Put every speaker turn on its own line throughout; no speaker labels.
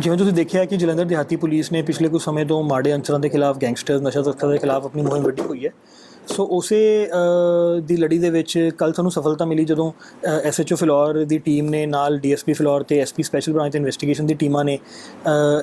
ਜਿਵੇਂ ਤੁਸੀਂ ਦੇਖਿਆ ਕਿ ਜਲੰਧਰ ਦਿਹਾਤੀ ਪੁਲਿਸ ਨੇ ਪਿਛਲੇ ਕੁਝ ਸਮੇਂ ਤੋਂ ਮਾੜੇ ਅੰਸਰਾਂ ਦੇ ਖਿਲਾਫ ਗੈਂਗਸਟਰਸ, ਨਸ਼ਾ ਤਸਕਰਾਂ ਦੇ ਖਿਲਾਫ ਆਪਣੀ ਮੁਹਿੰਮ ਵਿੱਢੀ ਹੋਈ ਹੈ। ਸੋ ਉਸੇ ਦੀ ਲੜੀ ਦੇ ਵਿੱਚ ਕੱਲ ਸਾਨੂੰ ਸਫਲਤਾ ਮਿਲੀ ਜਦੋਂ ਐਸਐਚਓ ਫਿਲੌਰ ਦੀ ਟੀਮ ਨੇ ਨਾਲ ਡੀਐਸਪੀ ਫਿਲੌਰ ਤੇ ਐਸਪੀ ਸਪੈਸ਼ਲ ਬ੍ਰਾਂਚ ਇਨਵੈਸਟੀਗੇਸ਼ਨ ਦੀ ਟੀਮਾਂ ਨੇ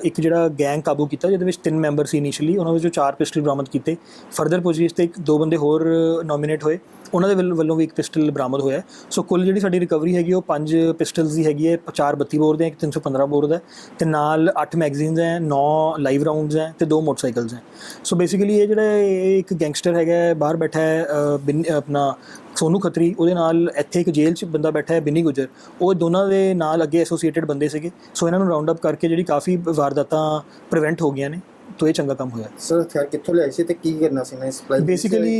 ਇੱਕ ਜਿਹੜਾ ਗੈਂਗ ਕਾਬੂ ਕੀਤਾ ਜਿਹਦੇ ਵਿੱਚ ਤਿੰਨ ਮੈਂਬਰ ਸੀ ਇਨੀਸ਼ੀਅਲੀ ਉਹਨਾਂ ਵਿੱਚੋਂ ਚਾਰ ਪਿਸਟਲ ਬਰਾਮਦ ਕੀਤੇ। ਫਰਦਰ ਪੁੱਛਗਿੱਛ ਤੇ ਇੱਕ ਦੋ ਬੰਦੇ ਹੋਰ ਨੋਮੀਨੇਟ ਹੋਏ। ਉਹਨਾਂ ਦੇ ਵੱਲ- ਵੱਲੋਂ ਵੀ ਇੱਕ ਪਿਸਟਲ ਬਰਾਮਦ ਹੋਇਆ ਸੋ ਕੁੱਲ ਜਿਹੜੀ ਸਾਡੀ ਰਿਕਵਰੀ ਹੈਗੀ ਉਹ ਪੰਜ ਪਿਸਟਲਸ ਦੀ ਹੈਗੀ ਹੈ। ਚਾਰ 32 ਬੋਰ ਦੇ ਹੈ, ਇੱਕ 315 ਬੋਰ ਦਾ ਹੈ ਤੇ ਨਾਲ 8 ਮੈਗਜ਼ੀਨਸ ਹੈ 9 ਲਾਈਵ ਰਾਉਂਡਸ ਹੈ ਤੇ ਦੋ ਮੋਟਰਸਾਈਕਲਸ ਹੈ। ਸੋ ਬੇਸਿਕਲੀ ਇਹ ਜਿਹੜਾ ਇਹ ਇੱਕ ਗੈਂਗਸਟਰ ਹੈਗਾ ਬਾਹਰ ਬੈਠਾ ਹੈ ਅ, ਆਪਣਾ ਸੋਨੂ ਖਤਰੀ ਉਹਦੇ ਨਾਲ ਇੱਥੇ ਇੱਕ ਜੇਲ੍ਹ 'ਚ ਬੰਦਾ ਬੈਠਾ ਹੈ ਬਿਨੀ ਗੁਜਰ। ਉਹ ਦੋਨਾਂ ਦੇ ਨਾਲ ਅੱਗੇ ਐਸੋਸੀਏਟਡ ਬੰਦੇ ਸੀਗੇ। ਸੋ ਇਹਨਾਂ ਨੂੰ ਰਾਉਂਡ ਅਪ ਕਰਕੇ ਜਿਹੜੀ ਕਾਫੀ ਵਾਰਦਾਤਾਂ ਪ੍ਰੀਵੈਂਟ ਹੋ ਗਈਆਂ ਨੇ। ਤੋ ਇਹ ਚੰਗਾ ਕੰਮ ਹੋਇਆ।
ਸਰ ਹਥਿਆਰ ਕਿੱਥੋਂ ਲਿਆਏ ਸੀ ਤੇ ਕੀ ਕਰਨਾ ਸੀ? ਨਾ ਸਪਲਾਈ
Basically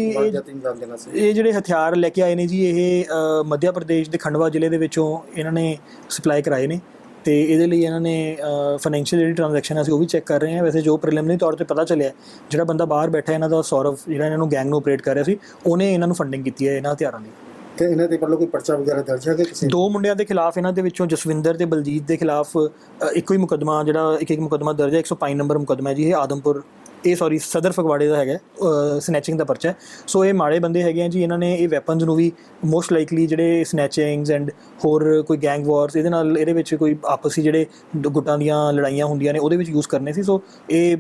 ਇਹ- ਜਿਹੜੇ ਹਥਿਆਰ ਲੈ ਕੇ ਆਏ ਨੇ ਜੀ ਇਹ ਅ, ਮੱਧ ਪ੍ਰਦੇਸ਼ ਦੇ ਖੰਡਵਾ ਜ਼ਿਲ੍ਹੇ ਦੇ ਵਿੱਚੋਂ ਇਹਨਾਂ ਨੇ ਸਪਲਾਈ ਕਰਾਏ ਨੇ ਤੇ ਇਹਦੇ ਲਈ ਇਹਨਾਂ ਨੇ ਫਾਈਨੈਂਸ਼ੀਅਲ ਜਿਹੜੀ ਟ੍ਰਾਂਜੈਕਸ਼ਨ ਅਸੀਂ ਉਹ ਵੀ ਚੈੱਕ ਕਰ ਰਹੇ ਹਾਂ। ਵੈਸੇ ਜੋ ਪ੍ਰੀਲਿਮਿਨਰੀ ਤੌਰ ਤੇ ਪਤਾ ਚੱਲਿਆ ਜਿਹੜਾ ਬੰਦਾ ਬਾਹਰ ਬੈਠਾ ਇਹਨਾਂ ਦਾ ਸੌਰਵ ਜਿਹੜਾ ਇਹਨਾਂ ਨੂੰ ਗੈਂਗ ਨੂੰ ਆਪਰੇਟ ਕਰ ਰਿਹਾ ਸੀ ਉਹਨੇ ਇਹਨਾਂ ਨੂੰ ਫੰਡਿੰਗ ਕੀਤੀ ਹੈ ਇਹਨਾਂ ਹਥਿਆਰਾਂ ਦੀ।
ਤੇ ਇਹਨਾਂ ਦੇ ਵੱਲੋਂ ਕੋਈ ਪਰਚਾ ਵਗੈਰਾ ਦਰਜ ਹੈ ਕਿ ਕਿਸੇ
ਦੋ ਮੁੰਡਿਆਂ ਦੇ ਖਿਲਾਫ ਇਹਨਾਂ ਦੇ ਵਿੱਚੋਂ ਜਸਵਿੰਦਰ ਤੇ ਬਲਜੀਤ ਦੇ ਖਿਲਾਫ ਅ, ਇੱਕੋ ਹੀ ਮੁਕੱਦਮਾ ਜਿਹੜਾ ਇੱਕ ਇੱਕ ਮੁਕੱਦਮਾ ਦਰਜ ਹੈ 105 ਨੰਬਰ ਮੁਕੱਦਮਾ ਹੈ ਜੀ ਇਹ ਆਦਮਪੁਰ ਇਹ ਸੌਰੀ ਸਦਰ ਫਗਵਾੜੇ ਦਾ ਹੈਗਾ ਸਨੈਚਿੰਗ ਦਾ ਪਰਚਾ ਸੋ ਇਹ ਮਾੜੇ ਬੰਦੇ ਹੈਗੇ ਆ ਜੀ ਇਹਨਾਂ ਨੇ ਇਹ ਵੈਪਨਸ ਨੂੰ ਵੀ ਮੋਸਟ ਲਾਈਕਲੀ ਜਿਹੜੇ ਸਨੈਚਿੰਗਸ ਐਂਡ ਹੋਰ ਕੋਈ ਗੈਂਗ ਵਾਰਸ ਇਹਦੇ ਨਾਲ ਇਹਦੇ ਵਿੱਚ ਕੋਈ ਆਪਸੀ ਜਿਹੜੇ ਗੁੱਟਾਂ ਦੀਆਂ ਲੜਾਈਆਂ ਹੁੰਦੀਆਂ ਨੇ ਉਹਦੇ ਵਿੱਚ ਯੂਜ਼ ਕਰਨੇ ਸੀ। ਸੋ ਇਹ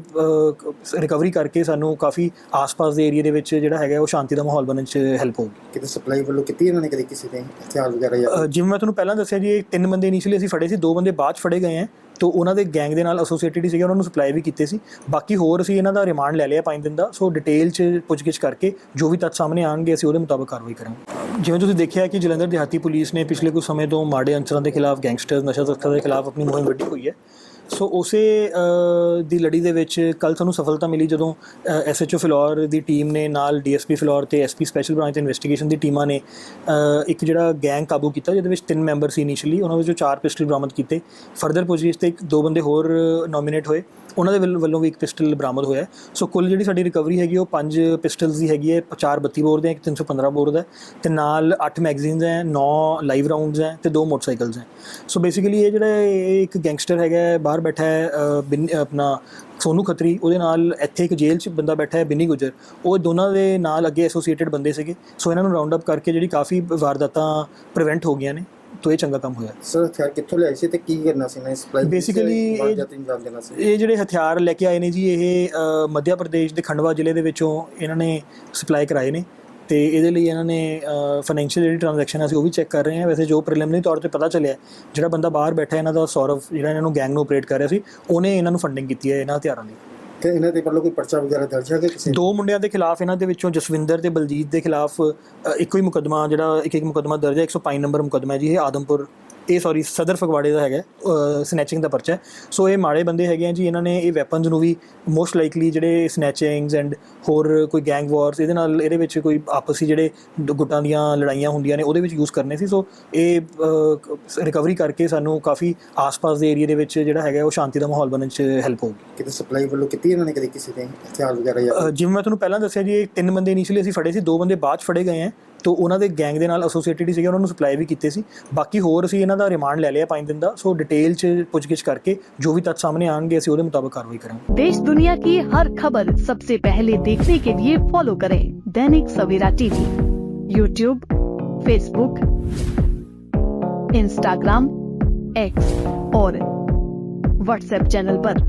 ਰਿਕਵਰੀ ਕਰਕੇ ਸਾਨੂੰ ਕਾਫੀ ਆਸ-ਪਾਸ ਦੇ ਏਰੀਆ ਦੇ ਵਿੱਚ ਜਿਹੜਾ ਹੈਗਾ ਉਹ ਸ਼ਾਂਤੀ ਦਾ ਮਾਹੌਲ ਬਣਨ 'ਚ ਹੈਲਪ ਹੋਊਗੀ
ਕਿਤੇ ਸਪਲਾਈ ਵੱਲੋਂ ਕੀਤੀ ਇਹਨਾਂ ਨੇ ਕਦੇ ਕਿਸੇ ਦੇ ਹਥਿਆਰ ਵਗੈਰਾ ਜਾਂ
ਜਿਵੇਂ ਮੈਂ ਤੁਹਾਨੂੰ ਪਹਿਲਾਂ ਦੱਸਿਆ ਜੀ ਇਹ ਤਿੰਨ ਬੰਦੇ ਇਨੀਸ਼ੀਅਲੀ ਅਸੀਂ ਫੜੇ ਸੀ ਦੋ ਬੰਦੇ ਬਾਅਦ 'ਚ ਫੜੇ ਗਏ ਹੈ ਤੋ ਉਹਨਾਂ ਦੇ ਗੈਂਗ ਦੇ ਨਾਲ ਐਸੋਸੀਏਟਡ ਹੀ ਸੀਗੇ, ਉਹਨਾਂ ਨੂੰ ਸਪਲਾਈ ਵੀ ਕੀਤੇ ਸੀ। ਬਾਕੀ ਹੋਰ ਅਸੀਂ ਇਹਨਾਂ ਦਾ ਰਿਮਾਂਡ ਲੈ ਲਿਆ 5 ਦਿਨ ਦਾ। ਸੋ ਡਿਟੇਲ 'ਚ ਪੁੱਛਗਿੱਛ ਕਰਕੇ ਜੋ ਵੀ ਤੱਥ ਸਾਹਮਣੇ ਆਣਗੇ ਅਸੀਂ ਉਹਦੇ ਮੁਤਾਬਕ ਕਾਰਵਾਈ ਕਰਾਂਗੇ। ਜਿਵੇਂ ਤੁਸੀਂ ਦੇਖਿਆ ਕਿ ਜਲੰਧਰ ਦਿਹਾਤੀ ਪੁਲਿਸ ਨੇ ਪਿਛਲੇ ਕੁਝ ਸਮੇਂ ਤੋਂ ਮਾੜੇ ਅੰਸਰਾਂ ਦੇ ਖਿਲਾਫ ਗੈਂਗਸਟਰਸ ਨਸ਼ਾ ਤਸਕਰਾਂ ਦੇ ਖਿਲਾਫ ਆਪਣੀ ਮੁਹਿੰਮ ਵਿੱਢੀ ਹੋਈ ਹੈ। ਸੋ ਉਸੇ ਦੀ ਲੜੀ ਦੇ ਵਿੱਚ ਕੱਲ ਸਾਨੂੰ ਸਫਲਤਾ ਮਿਲੀ ਜਦੋਂ ਐਸਐਚਓ ਫਿਲੌਰ ਦੀ ਟੀਮ ਨੇ ਨਾਲ ਡੀਐਸਪੀ ਫਿਲੌਰ ਤੇ ਐਸਪੀ ਸਪੈਸ਼ਲ ਬ੍ਰਾਂਚ ਇਨਵੈਸਟੀਗੇਸ਼ਨ ਦੀ ਟੀਮਾਂ ਨੇ ਇੱਕ ਜਿਹੜਾ ਗੈਂਗ ਕਾਬੂ ਕੀਤਾ ਜਿਹਦੇ ਵਿੱਚ ਤਿੰਨ ਮੈਂਬਰ ਸੀ ਇਨੀਸ਼ੀਅਲੀ ਉਹਨਾਂ ਵਿੱਚੋਂ ਚਾਰ ਪਿਸਟਲ ਬਰਾਮਦ ਕੀਤੇ। ਫਰਦਰ ਪੁੱਛਗਿੱਛ ਤੇ ਇੱਕ ਦੋ ਬੰਦੇ ਹੋਰ ਨੋਮੀਨੇਟ ਹੋਏ। ਉਹਨਾਂ ਦੇ ਵੱਲ- ਵੱਲੋਂ ਵੀ ਇੱਕ ਪਿਸਟਲ ਬਰਾਮਦ ਹੋਇਆ ਸੋ ਕੁੱਲ ਜਿਹੜੀ ਸਾਡੀ ਰਿਕਵਰੀ ਹੈਗੀ ਉਹ ਪੰਜ ਪਿਸਟਲਸ ਦੀ ਹੈਗੀ ਹੈ। ਚਾਰ 32 ਬੋਰ ਦੇ ਹੈ, ਇੱਕ 315 ਬੋਰ ਦਾ ਹੈ ਤੇ ਨਾਲ 8 ਮੈਗਜ਼ੀਨਸ ਹੈ 9 ਲਾਈਵ ਰਾਉਂਡਸ ਹੈ ਤੇ ਦੋ ਮੋਟਰਸਾਈਕਲਸ ਹੈ। ਸੋ ਬੇਸਿਕਲੀ ਇਹ ਜਿਹੜਾ ਇਹ ਇੱਕ ਗੈਂਗਸਟਰ ਹੈਗਾ ਬਾਹਰ ਬੈਠਾ ਹੈ ਅ, ਆਪਣਾ ਸੋਨੂ ਖੱਤਰੀ ਉਹਦੇ ਨਾਲ ਇੱਥੇ ਇੱਕ ਜੇਲ੍ਹ 'ਚ ਬੰਦਾ ਬੈਠਾ ਹੈ ਬਿਨੀ ਗੁਜਰ। ਉਹ ਦੋਨਾਂ ਦੇ ਨਾਲ ਅੱਗੇ ਐਸੋਸੀਏਟਡ ਬੰਦੇ ਸੀਗੇ। ਸੋ ਇਹਨਾਂ ਨੂੰ ਰਾਉਂਡ ਅਪ ਕਰਕੇ ਜਿਹੜੀ ਕਾਫੀ ਵਾਰਦਾਤਾਂ ਪ੍ਰੀਵੈਂਟ ਹੋ ਗਈਆਂ ਨੇ। ਤੋ ਇਹ ਚੰਗਾ ਕੰਮ ਹੋਇਆ।
ਸਰ ਹਥਿਆਰ ਕਿੱਥੋਂ ਲਿਆਏ ਸੀ ਤੇ ਕੀ ਕਰਨਾ ਸੀ? ਨਾ ਸਪਲਾਈ
Basically ਇਹ-
ਜਾਂ ਇੰਜਾਮ ਦੇਣਾ ਸੀ।
ਇਹ ਜਿਹੜੇ ਹਥਿਆਰ ਲੈ ਕੇ ਆਏ ਨੇ ਜੀ ਇਹ ਅ, ਮੱਧ ਪ੍ਰਦੇਸ਼ ਦੇ ਖੰਡਵਾ ਜ਼ਿਲ੍ਹੇ ਦੇ ਵਿੱਚੋਂ ਇਹਨਾਂ ਨੇ ਸਪਲਾਈ ਕਰਾਏ ਨੇ ਤੇ ਇਹਦੇ ਲਈ ਇਹਨਾਂ ਨੇ ਫਾਈਨੈਂਸ਼ੀਅਲ ਜਿਹੜੀ ਟ੍ਰਾਂਜੈਕਸ਼ਨ ਅਸੀਂ ਉਹ ਵੀ ਚੈੱਕ ਕਰ ਰਹੇ ਹਾਂ। ਵੈਸੇ ਜੋ ਪ੍ਰੀਲਿਮਿਨਰੀ ਤੌਰ ਤੇ ਪਤਾ ਚੱਲਿਆ ਜਿਹੜਾ ਬੰਦਾ ਬਾਹਰ ਬੈਠਾ ਇਹਨਾਂ ਦਾ ਸੌਰਵ ਜਿਹੜਾ ਇਹਨਾਂ ਨੂੰ ਗੈਂਗ ਨੂੰ ਆਪਰੇਟ ਕਰ ਰਿਹਾ ਸੀ ਉਹਨੇ ਇਹਨਾਂ ਨੂੰ ਫੰਡਿੰਗ ਕੀਤੀ ਹੈ ਇਹਨਾਂ ਹਥਿਆਰਾਂ ਦੀ।
ਤੇ ਇਹਨਾਂ ਦੇ ਵੱਲੋਂ ਕੋਈ ਪਰਚਾ ਵਗੈਰਾ ਦਰਜ ਹੈ ਕਿ ਕਿਸੇ
ਦੋ ਮੁੰਡਿਆਂ ਦੇ ਖਿਲਾਫ ਇਹਨਾਂ ਦੇ ਵਿੱਚੋਂ ਜਸਵਿੰਦਰ ਤੇ ਬਲਜੀਤ ਦੇ ਖਿਲਾਫ ਅ, ਇੱਕੋ ਹੀ ਮੁਕੱਦਮਾ ਜਿਹੜਾ ਇੱਕ ਇੱਕ ਮੁਕੱਦਮਾ ਦਰਜ ਹੈ 105 ਨੰਬਰ ਮੁਕੱਦਮਾ ਹੈ ਜੀ ਇਹ ਆਦਮਪੁਰ ਇਹ ਸੌਰੀ ਸਦਰ ਫਗਵਾੜੇ ਦਾ ਹੈਗਾ ਸਨੈਚਿੰਗ ਦਾ ਪਰਚਾ ਸੋ ਇਹ ਮਾੜੇ ਬੰਦੇ ਹੈਗੇ ਆ ਜੀ ਇਹਨਾਂ ਨੇ ਇਹ ਵੈਪਨਸ ਨੂੰ ਵੀ ਮੋਸਟ ਲਾਈਕਲੀ ਜਿਹੜੇ ਸਨੈਚਿੰਗਸ ਐਂਡ ਹੋਰ ਕੋਈ ਗੈਂਗ ਵਾਰਸ ਇਹਦੇ ਨਾਲ ਇਹਦੇ ਵਿੱਚ ਕੋਈ ਆਪਸੀ ਜਿਹੜੇ ਗੁੱਟਾਂ ਦੀਆਂ ਲੜਾਈਆਂ ਹੁੰਦੀਆਂ ਨੇ ਉਹਦੇ ਵਿੱਚ ਯੂਜ਼ ਕਰਨੇ ਸੀ। ਸੋ ਇਹ ਰਿਕਵਰੀ ਕਰਕੇ ਸਾਨੂੰ ਕਾਫੀ ਆਸ-ਪਾਸ ਦੇ ਏਰੀਆ ਦੇ ਵਿੱਚ ਜਿਹੜਾ ਹੈਗਾ ਉਹ ਸ਼ਾਂਤੀ ਦਾ ਮਾਹੌਲ ਬਣਨ 'ਚ ਹੈਲਪ ਹੋਊਗੀ।
ਕਿਤੇ ਸਪਲਾਈ ਵੱਲੋਂ ਕੀਤੀ ਇਹਨਾਂ ਨੇ ਕਦੇ ਕਿਸੇ ਦੇ ਹਥਿਆਰ ਵਗੈਰਾ ਜਾਂ
ਜਿਵੇਂ ਮੈਂ ਤੁਹਾਨੂੰ ਪਹਿਲਾਂ ਦੱਸਿਆ ਜੀ ਇਹ ਤਿੰਨ ਬੰਦੇ ਇਨੀਸ਼ੀਅਲੀ ਅਸੀਂ ਫੜੇ ਸੀ ਦੋ ਬੰਦੇ ਬਾਅਦ 'ਚ ਫੜੇ ਗਏ ਹੈ ਤੋ ਉਹਨਾਂ ਦੇ ਗੈਂਗ ਦੇ ਨਾਲ ਐਸੋਸੀਏਟਡ ਹੀ ਸੀਗੇ ਉਹਨਾਂ ਨੂੰ ਸਪਲਾਈ ਵੀ ਕੀਤੇ ਸੀ ਬਾਕੀ ਹੋਰ ਅਸੀਂ ਇਹਨਾਂ ਦਾ ਰਿਮਾਂਡ ਲੈ ਲਿਆ 5 ਦਿਨ ਦਾ ਸੋ ਡਿਟੇਲ 'ਚ ਪੁੱਛਗਿੱਛ ਕਰਕੇ ਜੋ ਵੀ ਤੱਥ ਸਾਹਮਣੇ ਆਣਗੇ ਅਸੀਂ ਉਹਦੇ ਮੁਤਾਬਕ ਕਾਰਵਾਈ ਕਰਾਂਗੇ
देश दुनिया की हर खबर सबसे पहले देखने के लिए फॉलो करें Dainik Savera TV YouTube Facebook Instagram X और व्हाट्सएप चैनल पर।